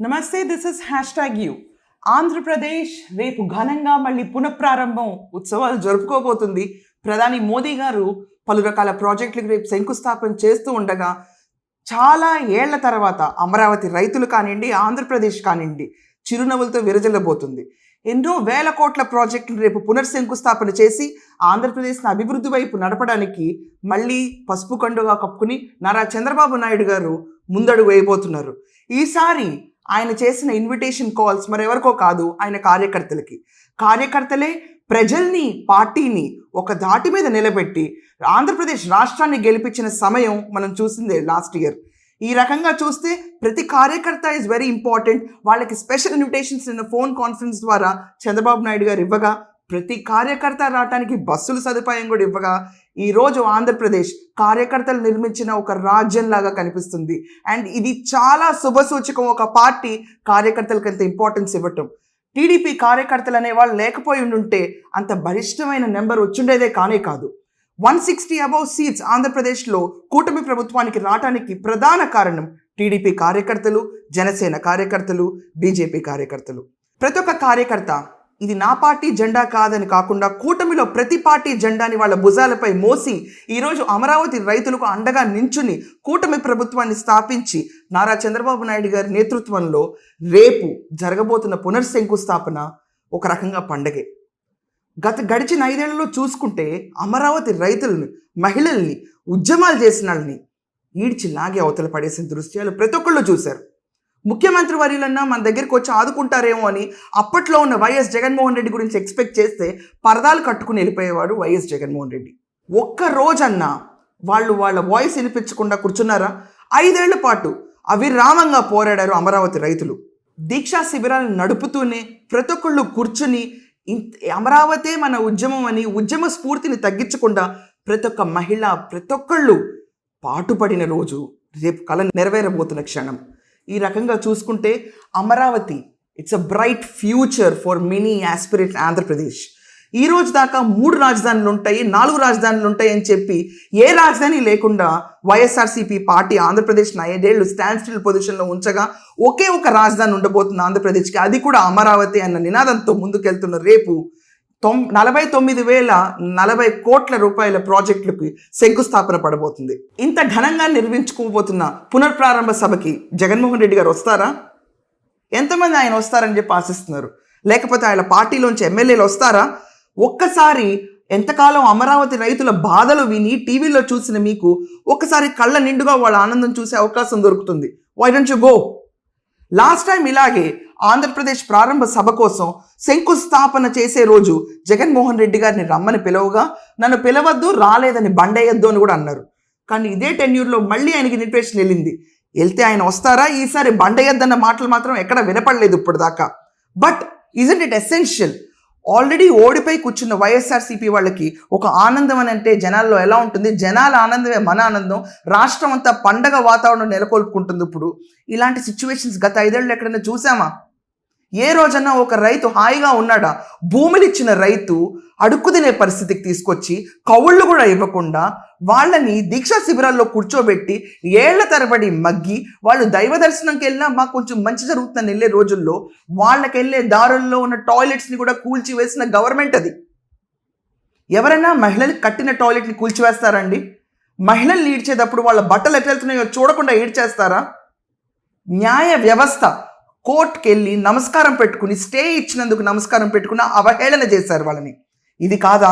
నమస్తే this is hashtag you Andhra Pradesh రేపు ఘనంగా మళ్ళీ పునఃప్రారంభం ఉత్సవాలు జరుపుకోబోతుంది. ప్రధాని మోదీ గారు పలు రకాల ప్రాజెక్టులకు రేపు శంకుస్థాపన చేస్తూ ఉండగా చాలా ఏళ్ళ తర్వాత అమరావతి రైతులు కానివ్వండి ఆంధ్రప్రదేశ్ కానివ్వండి చిరునవ్వులతో విరజల్లబోతుంది. ఎన్నో వేల కోట్ల ప్రాజెక్టులు రేపు పునర్శంకుస్థాపన చేసి ఆంధ్రప్రదేశ్ను అభివృద్ధి వైపు నడపడానికి మళ్ళీ పసుపు కండుగా కప్పుకుని నారా చంద్రబాబు నాయుడు గారు ముందడుగు వేయబోతున్నారు. ఈసారి ఆయన చేసిన ఇన్విటేషన్ కాల్స్ మరెవరికో కాదు ఆయన కార్యకర్తలకి. కార్యకర్తలే ప్రజల్ని పార్టీని ఒక దాటి మీద నిలబెట్టి ఆంధ్రప్రదేశ్ రాష్ట్రాన్ని గెలిపించిన సమయం మనం చూసిందే లాస్ట్ ఇయర్ ఈ రకంగా చూస్తే ప్రతి కార్యకర్త ఇస్ వెరీ ఇంపార్టెంట్ వాళ్ళకి స్పెషల్ ఇన్విటేషన్స్ నిన్న ఫోన్ కాన్ఫరెన్స్ ద్వారా చంద్రబాబు నాయుడు గారు ఇవ్వగా ప్రతి కార్యకర్త రావడానికి బస్సుల సదుపాయం కూడా ఇవ్వగా ఈరోజు ఆంధ్రప్రదేశ్ కార్యకర్తలు నిర్మించిన ఒక రాజ్యంలాగా కనిపిస్తుంది. అండ్ ఇది చాలా శుభసూచకం. ఒక పార్టీ కార్యకర్తలకు అంత ఇంపార్టెన్స్ ఇవ్వటం. టీడీపీ కార్యకర్తలు అనేవాళ్ళు లేకపోయి ఉండుంటే అంత బలిష్టమైన నెంబర్ వచ్చుండేదే కానే కాదు. వన్ సిక్స్టీ అబౌవ్ సీట్స్ ఆంధ్రప్రదేశ్లో కూటమి ప్రభుత్వానికి రావడానికి ప్రధాన కారణం టీడీపీ కార్యకర్తలు జనసేన కార్యకర్తలు బీజేపీ కార్యకర్తలు. ప్రతి ఒక్క కార్యకర్త ఇది నా పార్టీ జెండా కాదని కాకుండా కూటమిలో ప్రతి పార్టీ జెండాని వాళ్ళ భుజాలపై మోసి ఈరోజు అమరావతి రైతులకు అండగా నించుని కూటమి ప్రభుత్వాన్ని స్థాపించి నారా చంద్రబాబు నాయుడు గారి నేతృత్వంలో రేపు జరగబోతున్న పునర్శంకుస్థాపన ఒక రకంగా పండగే. గత గడిచిన ఐదేళ్ళలో చూసుకుంటే అమరావతి రైతులను మహిళల్ని ఉద్యమాలు చేసిన వాళ్ళని ఈడ్చి లాగే అవతల పడేసిన దృశ్యాలు ప్రతి ఒక్కళ్ళు చూశారు. ముఖ్యమంత్రి వర్యులన్నా మన దగ్గరికి వచ్చి ఆదుకుంటారేమో అని అప్పట్లో ఉన్న వైఎస్ జగన్మోహన్ రెడ్డి గురించి ఎక్స్పెక్ట్ చేస్తే పరదాలు కట్టుకుని వెళ్ళిపోయేవాడు వైఎస్ జగన్మోహన్ రెడ్డి. ఒక్క రోజన్నా వాళ్ళు వాళ్ళ వాయిస్ వినిపించకుండా కూర్చున్నారా? ఐదేళ్ళ పాటు అవిరామంగా పోరాడారు అమరావతి రైతులు. దీక్షా శిబిరాలను నడుపుతూనే ప్రతి ఒక్కళ్ళు కూర్చుని ఇంత అమరావతే మన ఉద్యమం అని ఉద్యమ స్ఫూర్తిని తగ్గించకుండా ప్రతి ఒక్క మహిళ ప్రతి ఒక్కళ్ళు పాటుపడిన రోజు రేపు కళ నెరవేరబోతున్న క్షణం. ఈ రకంగా చూసుకుంటే Amaravati it's a bright future for many aspirate Andhra Pradesh ఈ రోజు దాకా మూడు రాజధానులు ఉంటాయి నాలుగు రాజధానులు ఉంటాయి అని చెప్పి ఏ రాజధాని లేకుండా వైఎస్ఆర్సీపీ పార్టీ ఆంధ్రప్రదేశ్ ఐదేళ్ళు స్టాండ్ స్టిల్ పొజిషన్లో ఉంచగా ఒకే ఒక రాజధాని ఉండబోతుంది ఆంధ్రప్రదేశ్కి అది కూడా అమరావతి అన్న నినాదంతో ముందుకెళ్తున్న రేపు తొమ్ నలభై తొమ్మిది వేల నలభై కోట్ల రూపాయల ప్రాజెక్టులకు శంకుస్థాపన పడబోతుంది. ఇంత ఘనంగా నిర్మించుకోబోతున్న పునర్ప్రారంభ సభకి జగన్మోహన్ రెడ్డి గారు వస్తారా? ఎంతమంది ఆయన వస్తారని చెప్పి ఆశిస్తున్నారు. లేకపోతే ఆయన పార్టీలోంచి ఎమ్మెల్యేలు వస్తారా? ఒక్కసారి ఎంతకాలం అమరావతి రైతుల బాధలు విని టీవీలో చూసిన మీకు ఒక్కసారి కళ్ళ నిండుగా వాళ్ళ ఆనందం చూసే అవకాశం దొరుకుతుంది. Why don't you go last time ఇలాగే ఆంధ్రప్రదేశ్ ప్రారంభ సభ కోసం శంకుస్థాపన చేసే రోజు జగన్మోహన్ రెడ్డి గారిని రమ్మని పిలవగా నన్ను పిలవద్దు రాలేదని బండేయద్దు అని కూడా అన్నారు. కానీ ఇదే టెన్యూర్లో మళ్ళీ ఆయనకి ఇన్విటేషన్ వెళ్ళింది. వెళ్తే ఆయన వస్తారా? ఈసారి బండేయద్దన్న మాటలు మాత్రం ఎక్కడ వినపడలేదు ఇప్పుడు దాకా but isn't it essential already ఓడిపోయి కూర్చున్న వైఎస్ఆర్సీపీ వాళ్ళకి ఒక ఆనందం అని అంటే జనాల్లో ఎలా ఉంటుంది? జనాల ఆనందమే మన ఆనందం. రాష్ట్రం అంతా పండగ వాతావరణం నెలకొల్పుకుంటుంది ఇప్పుడు. ఇలాంటి సిచ్యువేషన్స్ గత ఐదేళ్ళు ఎక్కడైనా చూసామా? ఏ రోజన్నా ఒక రైతు హాయిగా ఉన్నాడా? భూమినిచ్చిన రైతు అడుక్కు తినే పరిస్థితికి తీసుకొచ్చి కవుళ్ళు కూడా ఇవ్వకుండా వాళ్ళని దీక్షా శిబిరాల్లో కూర్చోబెట్టి ఏళ్ళ తరబడి మగ్గి వాళ్ళు దైవ దర్శనంకి వెళ్ళినా మాకు కొంచెం మంచి జరుగుతుందని వెళ్ళే రోజుల్లో వాళ్ళకి వెళ్ళే దారుల్లో ఉన్న టాయిలెట్స్ని కూడా కూల్చి వేసిన గవర్నమెంట్ అది. ఎవరైనా మహిళలకు కట్టిన టాయిలెట్ని కూల్చివేస్తారండి? మహిళలు ఈడ్చేటప్పుడు వాళ్ళ బట్టలు ఎట్లా వెళ్తున్నాయో చూడకుండా ఈడ్చేస్తారా? న్యాయ వ్యవస్థ కోర్టుకి వెళ్ళి నమస్కారం పెట్టుకుని స్టే ఇచ్చినందుకు నమస్కారం పెట్టుకుని అవహేళన చేశారు వాళ్ళని. ఇది కాదా?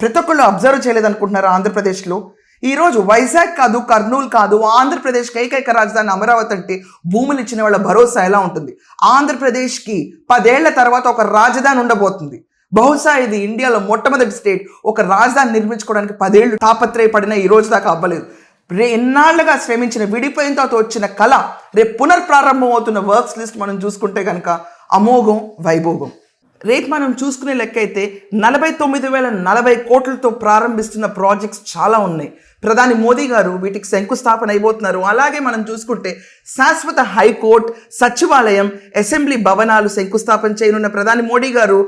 ప్రతి ఒక్కళ్ళు అబ్జర్వ్ చేయలేదనుకుంటున్నారు ఆంధ్రప్రదేశ్లో? ఈరోజు వైజాగ్ కాదు కర్నూలు కాదు ఆంధ్రప్రదేశ్కి ఏకైక రాజధాని అమరావతి అంటే భూములు ఇచ్చిన వాళ్ళ భరోసా ఎలా ఉంటుంది? ఆంధ్రప్రదేశ్కి పదేళ్ళ తర్వాత ఒక రాజధాని ఉండబోతుంది. బహుశా ఇది ఇండియాలో మొట్టమొదటి స్టేట్ ఒక రాజధాని నిర్మించుకోవడానికి పదేళ్ళు తాపత్రయపడిన ఈ రోజు దాకా అవ్వలేదు. రే ఎన్నాళ్ళుగా శ్రమించిన విడిపోయిన తర్వాత వచ్చిన కళ రేపు పునర్ప్రారంభం అవుతున్న వర్క్స్ లిస్ట్ మనం చూసుకుంటే కనుక అమోఘం వైభోగం. రేపు మనం చూసుకునే లెక్క అయితే నలభై తొమ్మిది వేల నలభై కోట్లతో ప్రారంభిస్తున్న ప్రాజెక్ట్స్ చాలా ఉన్నాయి. ప్రధాని మోదీ గారు వీటికి శంకుస్థాపన అయిపోతున్నారు. అలాగే మనం చూసుకుంటే శాశ్వత హైకోర్టు సచివాలయం అసెంబ్లీ భవనాలు శంకుస్థాపన చేయనున్న ప్రధాని మోడీ గారు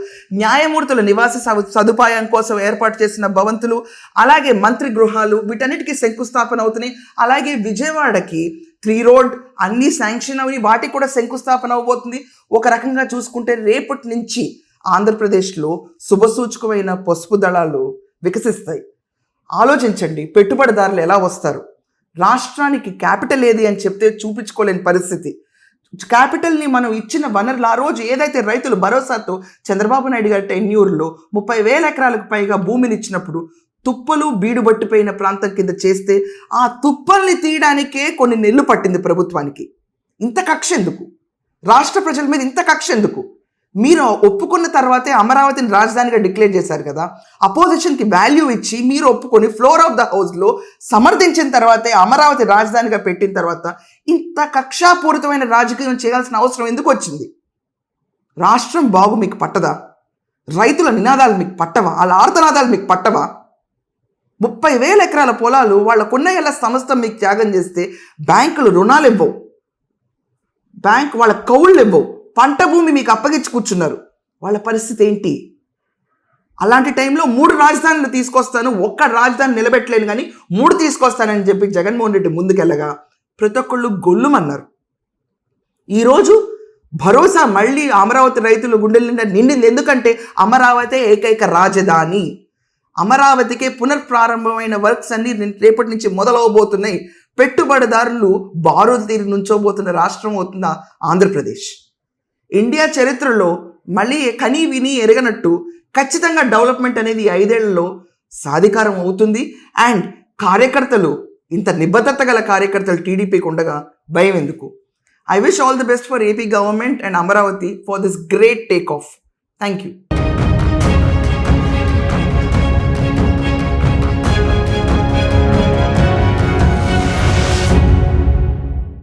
న్యాయమూర్తుల నివాస సదుపాయం కోసం ఏర్పాటు చేసిన భవంతులు అలాగే మంత్రి గృహాలు వీటన్నిటికీ శంకుస్థాపన అవుతున్నాయి. అలాగే విజయవాడకి త్రీ రోడ్ అన్ని శాంక్షన్ అవి వాటికి కూడా శంకుస్థాపన అవబోతుంది ఒక రకంగా చూసుకుంటే రేపటి నుంచి ఆంధ్రప్రదేశ్లో శుభసూచకమైన పసుపు దళాలు వికసిస్తాయి. ఆలోచించండి పెట్టుబడిదారులు ఎలా వస్తారు? రాష్ట్రానికి క్యాపిటల్ ఏది అని చెప్తే చూపించుకోలేని పరిస్థితి. క్యాపిటల్ని మనం ఇచ్చిన వనరులు ఆ రోజు ఏదైతే రైతులు భరోసాతో చంద్రబాబు నాయుడు గారి టెన్యూర్లో ముప్పై వేల ఎకరాలకు పైగా భూమిని ఇచ్చినప్పుడు తుప్పలు బీడు పట్టిపోయిన ప్రాంతం కింద చేస్తే ఆ తుప్పల్ని తీయడానికే కొన్ని నెలలు పట్టింది ప్రభుత్వానికి. ఇంత కక్ష ఎందుకు? రాష్ట్ర ప్రజల మీద ఇంత కక్ష ఎందుకు? మీరు ఒప్పుకున్న తర్వాతే అమరావతిని రాజధానిగా డిక్లేర్ చేశారు కదా. అపోజిషన్కి వాల్యూ ఇచ్చి మీరు ఒప్పుకొని ఫ్లోర్ ఆఫ్ ద హౌస్లో సమర్థించిన తర్వాతే అమరావతి రాజధానిగా పెట్టిన తర్వాత ఇంత కక్షాపూరితమైన రాజకీయం చేయాల్సిన అవసరం ఎందుకు వచ్చింది? రాష్ట్రం బాగు మీకు పట్టదా? రైతుల నినాదాలు మీకు పట్టవా? వాళ్ళ ఆర్తనాదాలు మీకు పట్టవా? ముప్పై వేల ఎకరాల పొలాలు వాళ్ళకున్న ఎలా సంస్థ మీకు త్యాగం చేస్తే బ్యాంకులు రుణాలు ఇవ్వవు. బ్యాంక్ వాళ్ళ కౌళ్ళు ఇవ్వవు. పంట భూమి మీకు అప్పగించి కూర్చున్నారు. వాళ్ళ పరిస్థితి ఏంటి? అలాంటి టైంలో మూడు రాజధానులు తీసుకొస్తాను ఒక్క రాజధాని నిలబెట్టలేను కానీ మూడు తీసుకొస్తానని చెప్పి జగన్మోహన్ రెడ్డి ముందుకెళ్ళగా ప్రతి ఒక్కళ్ళు గొల్లుమన్నారు. ఈరోజు భరోసా మళ్ళీ అమరావతి రైతులు గుండెల నిండా నిండింది. ఎందుకంటే అమరావతి ఏకైక రాజధాని. అమరావతికే పునర్ప్రారంభమైన వర్క్స్ అన్ని రేపటి నుంచి మొదలవబోతున్నాయి. పెట్టుబడిదారులు బారుదీరి నుంచోబోతున్న రాష్ట్రం అవుతుందా ఆంధ్రప్రదేశ్? ఇండియా చరిత్రలో మళ్ళీ కనీ విని ఎరగనట్టు ఖచ్చితంగా డెవలప్మెంట్ అనేది ఐదేళ్ళలో సాధికారం అవుతుంది. అండ్ కార్యకర్తలు ఇంత నిబద్ధత గల కార్యకర్తలు టీడీపీకి ఉండగా భయం ఎందుకు? I wish all the best for AP government and Amaravati for this great take off thank you